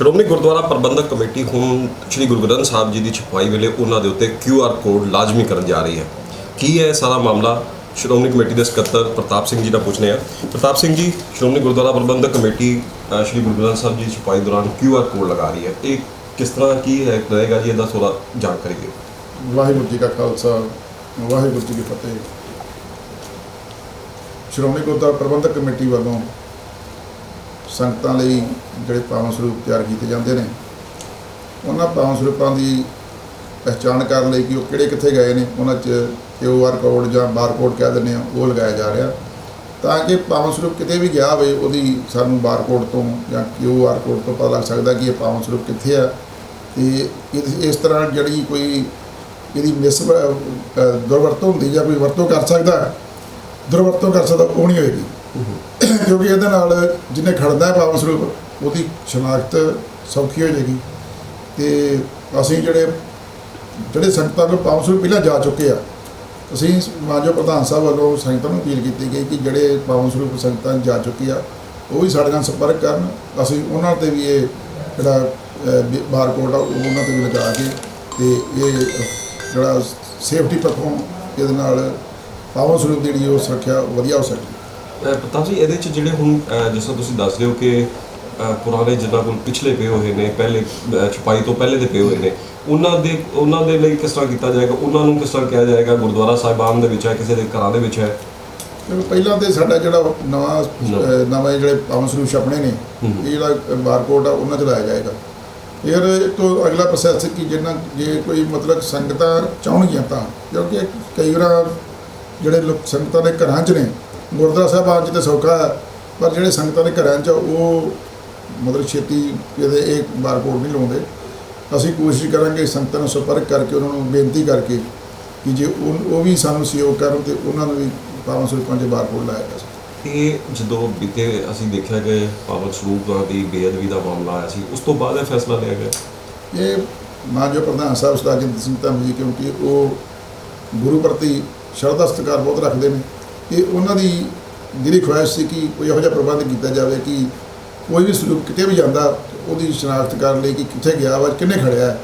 Shiromani Gurdwara Parbandhak committee ਹੁਣ ਸ੍ਰੀ ਗੁਰੂ ਗ੍ਰੰਥ ਸਾਹਿਬ ਜੀ ਦੀ ਛਪਾਈ ਵੇਲੇ ਉਹਨਾਂ ਦੇ ਉੱਤੇ ਕਿਊ ਆਰ ਕੋਡ ਲਾਜ਼ਮੀ ਕਰਨ ਜਾ ਰਹੀ ਹੈ। ਕੀ ਹੈ ਇਹ ਸਾਰਾ ਮਾਮਲਾ ਸ਼੍ਰੋਮਣੀ ਕਮੇਟੀ ਦੇ ਸਕੱਤਰ ਪ੍ਰਤਾਪ ਸਿੰਘ ਜੀ ਦਾ ਪੁੱਛਨੇ ਆ ਪ੍ਰਤਾਪ ਸਿੰਘ ਜੀ, ਸ਼੍ਰੋਮਣੀ ਗੁਰਦੁਆਰਾ ਪ੍ਰਬੰਧਕ ਕਮੇਟੀ ਸ੍ਰੀ ਗੁਰੂ ਗ੍ਰੰਥ ਸਾਹਿਬ ਜੀ ਦੀ ਛਪਾਈ ਦੌਰਾਨ ਕਿਊ ਆਰ ਕੋਡ ਲਗਾ ਰਹੀ ਹੈ। ਇਹ ਕਿਸ ਤਰ੍ਹਾਂ ਕੀ ਹੈ, ਰਹੇਗਾ ਜੀ ਇਹਦਾ ਥੋੜਾ ਜਾਣਕਾਰੀ ਦਿਓ। ਵਾਹਿਗੁਰੂ ਜੀ ਕਾ ਖਾਲਸਾ, ਵਾਹਿਗੁਰੂ ਜੀ ਕੀ ਫਤਿਹ। ਸ਼੍ਰੋਮਣੀ ਗੁਰਦੁਆਰਾ ਪ੍ਰਬੰਧਕ ਕਮੇਟੀ ਵੱਲੋਂ ਸੰਗਤਾਂ ਲਈ ਜਿਹੜੇ ਪਾਵਨ ਸਰੂਪ ਤਿਆਰ ਕੀਤੇ ਜਾਂਦੇ ਨੇ, ਉਹਨਾਂ ਪਾਵਨ ਸਰੂਪਾਂ ਦੀ ਪਹਿਚਾਣ ਕਰਨ ਲਈ ਕਿ ਉਹ ਕਿਹੜੇ ਕਿੱਥੇ ਗਏ ਨੇ, ਉਹਨਾਂ 'ਚ ਕਿਊ ਆਰ ਕੋਡ ਜਾਂ ਬਾਰਕੋਡ ਕਹਿ ਦਿੰਦੇ ਆ ਉਹ ਲਗਾਇਆ ਜਾ ਰਿਹਾ। ਤਾਂ ਕਿ ਪਾਵਨ ਸਰੂਪ ਕਿਤੇ ਵੀ ਗਿਆ ਹੋਵੇ, ਉਹਦੀ ਸਾਨੂੰ ਬਾਰਕੋਡ ਤੋਂ ਜਾਂ ਕਿਊ ਆਰ ਕੋਡ ਤੋਂ ਪਤਾ ਲੱਗ ਸਕਦਾ ਕਿ ਇਹ ਪਾਵਨ ਸਰੂਪ ਕਿੱਥੇ ਆ। ਤੇ ਇਸ- ਇਸ ਤਰ੍ਹਾਂ ਜਿਹੜੀ ਕੋਈ ਇਹਦੀ ਮਿਸ ਦੁਰਵਰਤੋਂ ਹੁੰਦੀ ਜਾਂ ਕੋਈ ਵਰਤੋਂ ਕਰ ਸਕਦਾ, ਦੁਰਵਰਤੋਂ ਕਰ ਸਕਦਾ, ਉਹ ਨਹੀਂ ਹੋਏਗੀ। ਕਿਉਂਕਿ ਇਹਦੇ ਨਾਲ ਜਿਹਨੇ ਖੜਦਾ ਹੈ ਪਾਵਨ ਸਰੂਪ ਉਹਦੀ ਸ਼ਨਾਖਤ ਸੌਖੀ ਹੋ ਜਾਏਗੀ। ਤੇ ਅਸੀਂ ਜਿਹੜੇ ਜਿਹੜੇ ਸੰਗਤਾਂ ਨੂੰ ਪਾਵਨ ਸਰੂਪ ਪਹਿਲਾਂ ਜਾ ਚੁੱਕੇ ਆ, ਅਸੀਂ ਮਾਨਯੋਗ ਪ੍ਰਧਾਨ ਸਾਹਿਬ ਵੱਲੋਂ ਸੰਗਤਾਂ ਨੂੰ ਅਪੀਲ ਕੀਤੀ ਗਈ ਕਿ ਜਿਹੜੇ ਪਾਵਨ ਸਰੂਪ ਸੰਗਤਾਂ ਜਾ ਚੁੱਕੀ ਆ, ਉਹ ਵੀ ਸਾਡੇ ਨਾਲ ਸੰਪਰਕ ਕਰਨ। ਅਸੀਂ ਉਹਨਾਂ ਤੇ ਵੀ ਇਹ ਜਿਹੜਾ ਬਾਰਕੋਡ ਆ, ਉਹ ਉਹਨਾਂ ਤੇ ਵੀ ਲਗਾ ਕੇ ਤੇ ਇਹ ਜਿਹੜਾ ਸੇਫਟੀ ਪੱਖੋਂ ਇਹਦੇ ਨਾਲ ਪਾਵਨ ਸਰੂਪ ਦੀ ਜਿਹੜੀ ਉਹ ਸੁਰੱਖਿਆ ਵਧੀਆ ਹੋ ਸਕਦੀ। ਪ੍ਰਤਾਪ ਜੀ ਇਹਦੇ ਚ ਜਿਹੜੇ ਹੁਣ ਜਿਸ ਤਰ੍ਹਾਂ ਤੁਸੀਂ ਦੱਸ ਰਹੇ ਹੋ ਕਿ ਪੁਰਾਣੇ ਜਿੱਦਾਂ ਕੋਲ ਪਿਛਲੇ ਪਏ ਹੋਏ ਨੇ ਪਹਿਲੇ ਛਪਾਈ ਤੋਂ ਪਹਿਲੇ ਦੇ ਪਏ ਹੋਏ ਨੇ ਉਹਨਾਂ ਦੇ ਉਹਨਾਂ ਦੇ ਲਈ ਕਿਸ ਤਰ੍ਹਾਂ ਕੀਤਾ ਜਾਏਗਾ? ਉਹਨਾਂ ਨੂੰ ਕਿਸ ਤਰ੍ਹਾਂ ਕਿਹਾ ਜਾਏਗਾ? ਗੁਰਦੁਆਰਾ ਸਾਹਿਬਾਨ ਦੇ ਵਿੱਚ ਹੈ ਕਿਸੇ ਦੇ ਘਰਾਂ ਦੇ ਵਿੱਚ ਹੈ? ਪਹਿਲਾਂ ਤੇ ਸਾਡਾ ਜਿਹੜਾ ਨਵਾਂ ਨਵੇਂ ਜਿਹੜੇ ਪਾਵਨ ਸਰੂਪ ਛਪਣੇ ਨੇ। ਇਹ ਜਿਹੜਾ ਬਾਰਕੋਡ ਆ ਉਹਨਾਂ 'ਚ ਲਾਇਆ ਜਾਏਗਾ। ਫਿਰ ਇਹ ਤੋਂ ਅਗਲਾ ਪ੍ਰੋਸੈਸ ਕਿ ਜਿੰਨਾ ਜੇ ਕੋਈ ਮਤਲਬ ਸੰਗਤਾਂ ਚਾਹਣਗੀਆਂ ਤਾਂ ਕਿਉਂਕਿ ਕਈ ਵਾਰ ਜਿਹੜੇ ਲੋਕ ਸੰਗਤਾਂ ਦੇ ਘਰਾਂ 'ਚ ਨੇ ਗੁਰਦੁਆਰਾ ਸਾਹਿਬ ਆ 'ਚ ਤੇ ਸੌਖਾ ਹੈ ਪਰ ਜਿਹੜੇ ਸੰਗਤਾਂ ਦੇ ਘਰਾਂ 'ਚ ਉਹ ਮਤਲਬ ਛੇਤੀ ਇਹਦੇ ਇਹ ਬਾਰਕੋਡ ਨਹੀਂ ਲਾਉਂਦੇ। ਅਸੀਂ ਕੋਸ਼ਿਸ਼ ਕਰਾਂਗੇ ਸੰਗਤਾਂ ਨੂੰ ਸੰਪਰਕ ਕਰਕੇ ਉਹਨਾਂ ਨੂੰ ਬੇਨਤੀ ਕਰਕੇ ਕਿ ਜੇ ਉਹ ਵੀ ਸਾਨੂੰ ਸਹਿਯੋਗ ਕਰਨ ਤੇ ਉਹਨਾਂ ਨੂੰ ਵੀ ਪਾਵਨ ਸਰੂਪਾਂ 'ਚ ਬਾਰਕੋਡ ਲਾਇਆ ਜਾ ਸਕੇ। ਇਹ ਜਦੋਂ ਬੀਤੇ ਅਸੀਂ ਦੇਖਿਆ ਕਿ ਪਾਵਨ ਸਰੂਪਾਂ ਦੀ ਬੇਅਦਬੀ ਦਾ ਮਾਮਲਾ ਆਇਆ ਸੀ ਉਸ ਤੋਂ ਬਾਅਦ ਇਹ ਫੈਸਲਾ ਲਿਆ ਗਿਆ? ਇਹ ਮਾਨਯੋਗ ਪ੍ਰਧਾਨ ਸਾਹਿਬ ਸਰਦਾਰ ਜਿੰਦ ਸਿੰਘ ਧੰਮ ਜੀ ਕਿਉਂਕਿ ਉਹ ਗੁਰੂ ਪ੍ਰਤੀ ਸ਼ਰਧਾ ਸਤਿਕਾਰ ਬਹੁਤ ਰੱਖਦੇ ਨੇ। ਇਹ ਉਹਨਾਂ ਦੀ ਜਿਹੜੀ ਖੁਆਇਸ਼ ਸੀ ਕਿ ਕੋਈ ਇਹੋ ਜਿਹਾ ਪ੍ਰਬੰਧ ਕੀਤਾ ਜਾਵੇ ਕਿ ਕੋਈ ਵੀ ਸਰੂਪ ਕਿਤੇ ਵੀ ਜਾਂਦਾ, ਉਹਦੀ ਸ਼ਨਾਖਤ ਕਰਨ ਲਈ ਕਿ ਕਿੱਥੇ ਗਿਆ ਵਾ ਕਿੰਨੇ ਖੜਿਆ।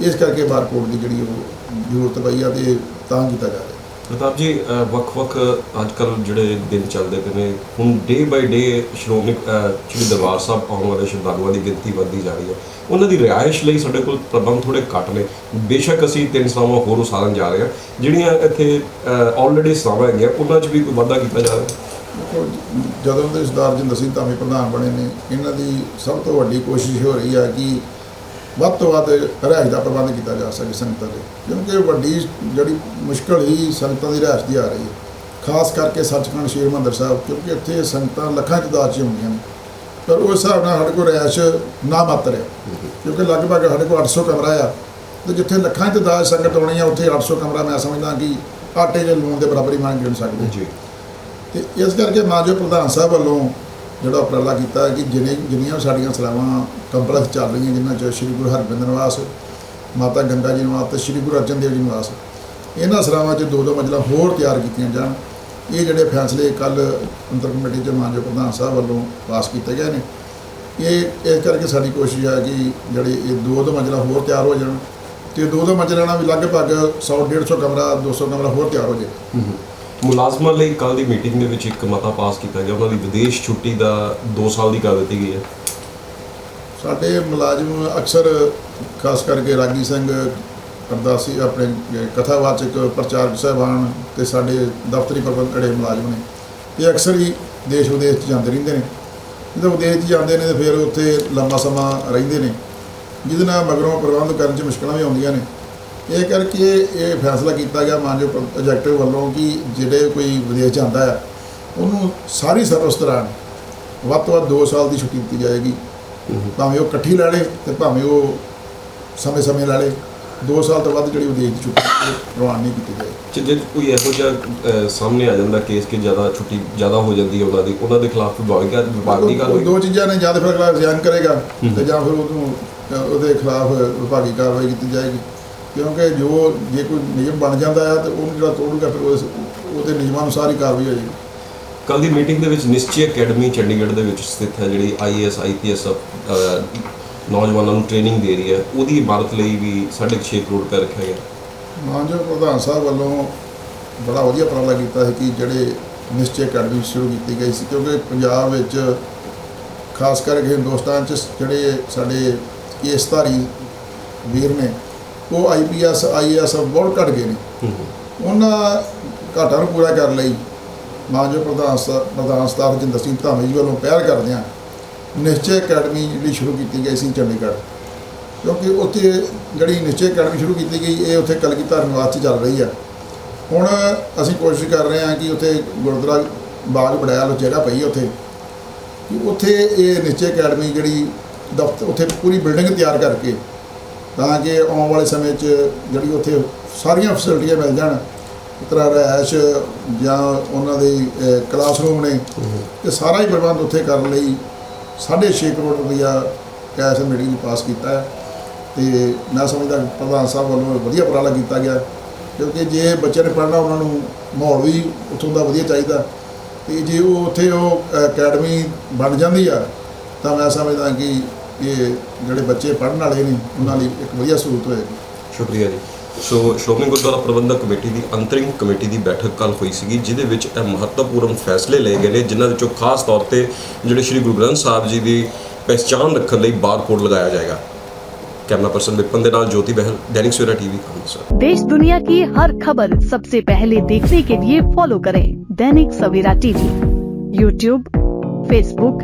ਇਸ ਕਰਕੇ ਬਾਰਕੋਡ ਦੀ ਜਿਹੜੀ ਉਹ ਜ਼ਰੂਰਤ ਪਈ ਆ ਤੇ ਤਾਂ ਕੀਤਾ ਜਾ ਰਿਹਾ। ਪ੍ਰਤਾਪ ਜੀ ਅ, ਵੱਖ-ਵੱਖ ਅੱਜਕੱਲ ਜਿਹੜੇ ਦਿਨ ਚੱਲਦੇ ਪਏ ਨੇ ਹੁਣ ਡੇ ਬਾਈ ਡੇ ਸ਼੍ਰੋਮਣੀ ਅ, ਸ਼੍ਰੀ ਦਰਬਾਰ ਸਾਹਿਬ ਆਉਣ ਵਾਲੇ ਸ਼ਰਧਾਲੂਆਂ ਦੀ ਗਿਣਤੀ ਵੱਧਦੀ ਜਾ ਰਹੀ ਹੈ। ਉਹਨਾਂ ਦੀ ਰਿਹਾਇਸ਼ ਲਈ ਸਾਡੇ ਕੋਲ ਪ੍ਰਬੰਧ ਥੋੜੇ ਘੱਟ ਨੇ। ਬੇਸ਼ੱਕ ਅਸੀਂ ਤਿੰਨ ਸਲਾਵਾਂ ਹੋਰ ਉਸਾਰਨ ਜਾ ਰਹੇ ਹਾਂ। ਜਿਹੜੀਆਂ ਇੱਥੇ ਆਲਰੇਡੀ ਸਲਾਵਾਂ ਹੈਗੀਆਂ ਉਹਨਾਂ 'ਚ ਵੀ ਕੋਈ ਵਾਧਾ ਕੀਤਾ ਜਾ ਰਿਹਾ? ਜਦੋਂ ਦੇ ਸਰਦਾਰ ਜਿੰਦਰ ਸਿੰਘ ਧਾਮੀ ਪ੍ਰਧਾਨ ਬਣੇ ਨੇ ਇਹਨਾਂ ਦੀ ਸਭ ਤੋਂ ਵੱਡੀ ਕੋਸ਼ਿਸ਼ ਹੋ ਰਹੀ ਹੈ ਕਿ ਵੱਧ ਤੋਂ ਵੱਧ ਰਿਹਾਇਸ਼ ਦਾ ਪ੍ਰਬੰਧ ਕੀਤਾ ਜਾ ਸਕੇ ਸੰਗਤਾਂ ਦੇ ਕਿਉਂਕਿ ਵੱਡੀ ਜਿਹੜੀ ਮੁਸ਼ਕਲ ਹੀ ਸੰਗਤਾਂ ਦੀ ਰਿਹਾਇਸ਼ ਦੀ ਆ ਰਹੀ ਹੈ। ਖਾਸ ਕਰਕੇ ਸੱਚਖੰਡ ਸ਼੍ਰੀ ਹਰਿਮੰਦਰ ਸਾਹਿਬ ਕਿਉਂਕਿ ਇੱਥੇ ਸੰਗਤਾਂ ਲੱਖਾਂ ਦੀ ਤਾਦਾਦ 'ਚ ਹੁੰਦੀਆਂ ਨੇ। ਪਰ ਉਸ ਹਿਸਾਬ ਨਾਲ ਸਾਡੇ ਕੋਲ ਰਿਹਾਇਸ਼ ਨਾ ਮਾਤਰ ਹੈ। ਕਿਉਂਕਿ ਲਗਭਗ ਸਾਡੇ ਕੋਲ 800 ਕਮਰਾ ਆ। ਤੇ ਜਿੱਥੇ ਲੱਖਾਂ ਦੀ ਤਾਦਾਦ ਸੰਗਤ ਆਉਣੀ ਆ ਉੱਥੇ 800 ਕਮਰਾ ਮੈਂ ਸਮਝਦਾ ਕਿ ਆਟੇ ਦੇ ਲੂਣ ਦੇ ਬਰਾਬਰ ਹੀ ਮੰਨ ਗਿਣ ਸਕਦੇ। ਜੀ। ਤੇ ਇਸ ਕਰਕੇ ਮਾਨਯੋਗ ਪ੍ਰਧਾਨ ਸਾਹਿਬ ਵੱਲੋਂ ਜਿਹੜਾ ਉਪਰਾਲਾ ਕੀਤਾ ਕਿ ਜਿਨੇ ਜਿੰਨੀਆਂ ਵੀ ਸਾਡੀਆਂ ਸਲਾਵਾਂ ਕੰਪਲੈਕਸ ਚੱਲ ਰਹੀਆਂ ਜਿਨ੍ਹਾਂ 'ਚ ਸ੍ਰੀ ਗੁਰੂ ਹਰਗੋਬਿੰਦ ਨਿਵਾਸ, ਮਾਤਾ ਗੰਗਾ ਜੀ ਨਿਵਾਸ ਤੇ ਸ੍ਰੀ ਗੁਰੂ ਅਰਜਨ ਦੇਵ ਜੀ ਨਿਵਾਸ, ਇਹਨਾਂ ਸਲਾਵਾਂ 'ਚ ਦੋ ਦੋ ਮੰਜ਼ਿਲਾਂ ਹੋਰ ਤਿਆਰ ਕੀਤੀਆਂ ਜਾਣ। ਇਹ ਜਿਹੜੇ ਫੈਸਲੇ ਕੱਲ ਅੰਤਰ ਕਮੇਟੀ 'ਚ ਮਾਨਯੋਗ ਪ੍ਰਧਾਨ ਸਾਹਿਬ ਵੱਲੋਂ ਪਾਸ ਕੀਤੇ ਗਏ ਨੇ। ਇਹ, ਇਸ ਕਰਕੇ ਸਾਡੀ ਕੋਸ਼ਿਸ਼ ਹੈ ਕਿ ਜਿਹੜੇ ਇਹ ਦੋ ਦੋ ਮੰਜ਼ਿਲਾਂ ਹੋਰ ਤਿਆਰ ਹੋ ਜਾਣ ਤੇ ਦੋ ਦੋ ਮੰਜ਼ਿਲਾਂ ਨਾਲ ਵੀ ਲਗਭਗ 100 150 ਕਮਰਾ 200 ਕਮਰਾ ਹੋਰ ਤਿਆਰ ਹੋ ਜਾਏ। ਮੁਲਾਜ਼ਮਾਂ ਲਈ ਕੱਲ ਦੀ ਮੀਟਿੰਗ ਦੇ ਵਿੱਚ ਇੱਕ ਮਤਾ ਪਾਸ ਕੀਤਾ ਗਿਆ। ਉਹਨਾਂ ਦੀ ਵਿਦੇਸ਼ ਛੁੱਟੀ ਦਾ 2 ਸਾਲ ਦੀ ਕਰ ਦਿੱਤੀ ਗਈ ਹੈ। ਸਾਡੇ ਮੁਲਾਜ਼ਮ ਅਕਸਰ, ਖਾਸ ਕਰਕੇ ਰਾਗੀ ਸਿੰਘ ਅਰਦਾਸੀ, ਆਪਣੇ ਕਥਾਵਾਚਕ ਪ੍ਰਚਾਰਕ ਸਾਹਿਬਾਨ ਤੇ ਸਾਡੇ ਦਫ਼ਤਰੀ ਪ੍ਰਬੰਧ ਜਿਹੜੇ ਮੁਲਾਜ਼ਮ ਨੇ, ਇਹ ਅਕਸਰ ਹੀ ਦੇਸ਼ ਵਿਦੇਸ਼ 'ਚ ਜਾਂਦੇ ਰਹਿੰਦੇ ਨੇ। ਜਦੋਂ ਵਿਦੇਸ਼ 'ਚ ਜਾਂਦੇ ਨੇ ਤੇ ਫਿਰ ਉੱਥੇ ਲੰਮਾ ਸਮਾਂ ਰਹਿੰਦੇ ਨੇ। ਜਿਹਦੇ ਨਾਲ ਮਗਰੋਂ ਪ੍ਰਬੰਧ ਕਰਨ 'ਚ ਮੁਸ਼ਕਲਾਂ ਵੀ ਆਉਂਦੀਆਂ ਨੇ। ਇਹ ਕਰਕੇ ਇਹ ਫੈਸਲਾ ਕੀਤਾ ਗਿਆ ਮਾਨਯੋਗ ਪ੍ਰੋਜੈਕਟਿਵ ਵੱਲੋਂ ਕਿ ਜਿਹੜੇ ਕੋਈ ਵਿਦੇਸ਼ ਜਾਂਦਾ ਆ ਉਹਨੂੰ ਸਾਰੀ ਸਰਵਿਸ ਦੌਰਾਨ ਵੱਧ ਤੋਂ ਵੱਧ 2 ਸਾਲ ਦੀ ਛੁੱਟੀ ਦਿੱਤੀ ਜਾਏਗੀ। ਭਾਵੇਂ ਉਹ ਇਕੱਠੀ ਲੈ ਲੇ ਤੇ ਭਾਵੇਂ ਉਹ ਸਮੇਂ-ਸਮੇਂ ਲੈ ਲੇ 2 ਸਾਲ ਤੋਂ ਵੱਧ ਜਿਹੜੀ ਵਿਦੇਸ਼ ਦੀ ਛੁੱਟੀ ਪ੍ਰਵਾਨ ਨਹੀਂ ਕੀਤੀ ਜਾਏਗੀ। ਜੇ ਕੋਈ ਇਹੋ ਜਿਹਾ ਸਾਹਮਣੇ ਆ ਜਾਂਦਾ ਕੇਸ ਕਿ ਜ਼ਿਆਦਾ ਛੁੱਟੀ ਜ਼ਿਆਦਾ ਹੋ ਜਾਂਦੀ ਹੈ ਉਹਨਾਂ ਦੀ ਉਹਨਾਂ ਦੇ ਖਿਲਾਫ ਵਿਭਾਗ ਦੀ ਵਿਭਾਗ ਦੀ ਕਾਰਵਾਈ ਦੋ ਚੀਜ਼ਾਂ ਨੇ ਜਾਂ ਫਿਰ ਅਗਲਾ ਰਿਜ਼ਾਈਨ ਕਰੇਗਾ ਤੇ ਜਾਂ ਫਿਰ ਉਹਨੂੰ ਉਹਦੇ ਖਿਲਾਫ ਵਿਭਾਗੀ ਕਾਰਵਾਈ ਕੀਤੀ ਜਾਏਗੀ। ਕਿਉਂਕਿ ਜੋ ਜੇ ਕੋਈ ਨਿਯਮ ਬਣ ਜਾਂਦਾ ਹੈ ਤੇ ਉਹਨੂੰ ਜਿਹੜਾ ਤੋੜੂਗਾ ਫਿਰ ਉਸ ਉਹਦੇ ਨਿਯਮਾਂ ਅਨੁਸਾਰ ਹੀ ਕਾਰਵਾਈ ਹੋ ਜਾਏਗੀ। ਕੱਲ ਦੀ ਮੀਟਿੰਗ ਦੇ ਵਿੱਚ ਨਿਸ਼ਚੈ ਅਕੈਡਮੀ ਚੰਡੀਗੜ੍ਹ ਦੇ ਵਿੱਚ ਸਥਿਤ ਹੈ ਜਿਹੜੀ ਆਈਏਐਸ ਆਈਪੀਐਸ ਨੌਜਵਾਨਾਂ ਨੂੰ ਟ੍ਰੇਨਿੰਗ ਦੇ ਰਹੀ ਹੈ। ਉਹਦੀ ਇਮਾਰਤ ਲਈ ਵੀ 6.5 ਕਰੋੜ ਰੁਪਏ ਰੱਖਿਆ ਗਿਆ। ਮਾਨਯੋਗ ਪ੍ਰਧਾਨ ਸਾਹਿਬ ਵੱਲੋਂ ਬੜਾ ਵਧੀਆ ਉਪਰਾਲਾ ਕੀਤਾ ਹੈ ਕਿ ਜਿਹੜੇ ਨਿਸ਼ਚੈ ਅਕੈਡਮੀ ਸ਼ੁਰੂ ਕੀਤੀ ਗਈ ਸੀ ਕਿਉਂਕਿ ਪੰਜਾਬ ਵਿੱਚ ਖਾਸ ਕਰਕੇ ਹਿੰਦੁਸਤਾਨ 'ਚ ਜਿਹੜੇ ਸਾਡੇ ਕੇਸਧਾਰੀ ਵੀਰ ਨੇ ਉਹ ਆਈਪੀਐਸ ਆਈਏਐਸ ਬਹੁਤ ਘਟ ਗਏ ਨੇ। ਉਹਨਾਂ ਘਾਟਾਂ ਨੂੰ ਪੂਰਾ ਕਰਨ ਲਈ ਮਾਨਯੋਗ ਪ੍ਰਧਾਨ ਪ੍ਰਧਾਨ ਸਤਾਰ ਜਿੰਦਰ ਸਿੰਘ ਧਾਮੀ ਜੀ ਵੱਲੋਂ ਪਹਿਲ ਕਰਦਿਆਂ ਨਿਸ਼ਚੈ ਅਕੈਡਮੀ ਜਿਹੜੀ ਸ਼ੁਰੂ ਕੀਤੀ ਗਈ ਸੀ ਚੰਡੀਗੜ੍ਹ। ਕਿਉਂਕਿ ਉੱਥੇ ਜਿਹੜੀ ਨਿਸ਼ਚੈ ਅਕੈਡਮੀ ਸ਼ੁਰੂ ਕੀਤੀ ਗਈ ਇਹ ਉੱਥੇ ਕਲਗੀਧਰ ਨਿਵਾਸ 'ਚ ਚੱਲ ਰਹੀ ਆ। ਹੁਣ ਅਸੀਂ ਕੋਸ਼ਿਸ਼ ਕਰ ਰਹੇ ਹਾਂ ਕਿ ਉੱਥੇ ਗੁਰਦੁਆਰਾ ਬਾਗ ਬੜਾਇਆ ਲੋ ਜਗ੍ਹਾ ਪਈ ਉੱਥੇ। ਕਿ ਉੱਥੇ ਇਹ ਨਿਸ਼ਚੈ ਅਕੈਡਮੀ ਜਿਹੜੀ ਦਫ਼ਤਰ ਉੱਥੇ ਪੂਰੀ ਬਿਲਡਿੰਗ ਤਿਆਰ ਕਰਕੇ ਤਾਂ ਕਿ ਆਉਣ ਵਾਲੇ ਸਮੇਂ 'ਚ ਜਿਹੜੀ ਉੱਥੇ ਸਾਰੀਆਂ ਫੈਸਿਲਿਟੀਆਂ ਮਿਲ ਜਾਣ ਤਰਾ ਰਹਿਸ਼ ਜਾਂ ਉਹਨਾਂ ਦੇ ਕਲਾਸਰੂਮ ਨੇ ਇਹ ਸਾਰਾ ਹੀ ਪ੍ਰਬੰਧ ਉੱਥੇ ਕਰਨ ਲਈ 6.5 ਕਰੋੜ ਰੁਪਇਆ ਕੈਸ਼ ਮੀਟਿੰਗ ਨੂੰ ਪਾਸ ਕੀਤਾ ਹੈ। ਤੇ ਮੈਂ ਸਮਝਦਾ ਪ੍ਰਧਾਨ ਸਾਹਿਬ ਵੱਲੋਂ ਵਧੀਆ ਉਪਰਾਲਾ ਕੀਤਾ ਗਿਆ ਕਿਉਂਕਿ ਜੇ ਬੱਚੇ ਨੇ ਪੜ੍ਹਨਾ ਉਹਨਾਂ ਨੂੰ ਮਾਹੌਲ ਵੀ ਉੱਥੋਂ ਦਾ ਵਧੀਆ ਚਾਹੀਦਾ। ਤੇ ਜੇ ਉਹ ਉੱਥੇ ਉਹ ਅਕੈਡਮੀ ਬਣ ਜਾਂਦੀ ਆ ਤਾਂ ਮੈਂ ਸਮਝਦਾ ਕਿ ਇਹ ਜਿਹੜੇ ਬੱਚੇ ਪੜ੍ਹਨ ਵਾਲੇ ਨੇ ਉਹਨਾਂ ਲਈ ਇੱਕ ਵਧੀਆ ਸਹੂਲਤ ਹੋਏਗੀ ਸ਼ੁਕਰੀਆ ਜੀ ਸੋ ਸ਼੍ਰੋਮਣੀ ਗੁਰਦੁਆਰਾ ਪ੍ਰਬੰਧਕ ਕਮੇਟੀ ਦੀ ਅੰਤਰਿਮ ਕਮੇਟੀ ਦੀ ਬੈਠਕ ਕੱਲ ਹੋਈ ਸੀਗੀ ਜਿਹਦੇ ਵਿੱਚ ਇਹ ਮਹੱਤਵਪੂਰਨ ਫੈਸਲੇ ਲਏ ਗਏ ਨੇ ਜਿਨ੍ਹਾਂ ਵਿੱਚੋਂ ਖਾਸ ਤੌਰ ਤੇ ਜਿਹੜੇ ਸ੍ਰੀ ਗੁਰੂ ਗ੍ਰੰਥ ਸਾਹਿਬ ਜੀ ਦੀ ਪਹਿਚਾਣ ਰੱਖਣ ਲਈ ਬਾਰਕੋਡ ਲਗਾਇਆ ਜਾਏਗਾ ਕੈਮਰਾ ਪਰਸਨ ਵਿਪਨ ਦੇ ਨਾਲ ਜੋਤੀ ਬਹਿਲ ਦੈਨਿਕ ਸਵੇਰਾ ਟੀਵੀ ਅੰਮ੍ਰਿਤਸਰ देश दुनिया की हर खबर सबसे पहले देखने के लिए फॉलो करें Dainik Savera TV YouTube Facebook